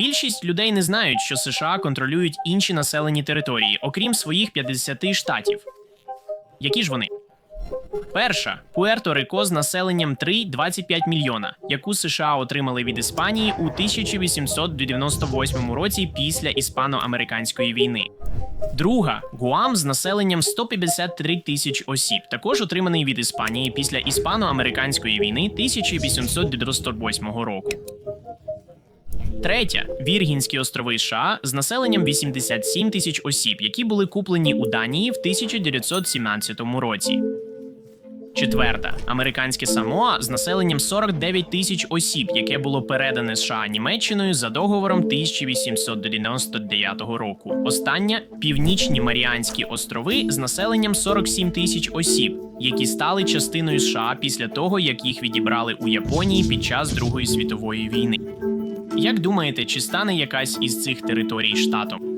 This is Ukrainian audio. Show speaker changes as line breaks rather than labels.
Більшість людей не знають, що США контролюють інші населені території, окрім своїх 50 штатів. Які ж вони? Перша Пуерто-Рико з населенням 3,25 мільйона, яку США отримали від Іспанії у 1898 році після іспано-американської війни. Друга Гуам з населенням 153 тисяч осіб, також отриманий від Іспанії після іспано-американської війни 1898 року. Третя Віргінські острови США з населенням 87 тисяч осіб, які були куплені у Данії в 1917 році. Четверта американське Самоа з населенням 49 тисяч осіб, яке було передане США Німеччиною за договором 1899 року. Остання північні Маріанські острови з населенням 47 тисяч осіб, які стали частиною США після того, як їх відібрали у Японії під час Другої світової війни. Як думаєте, чи стане якась із цих територій штатом?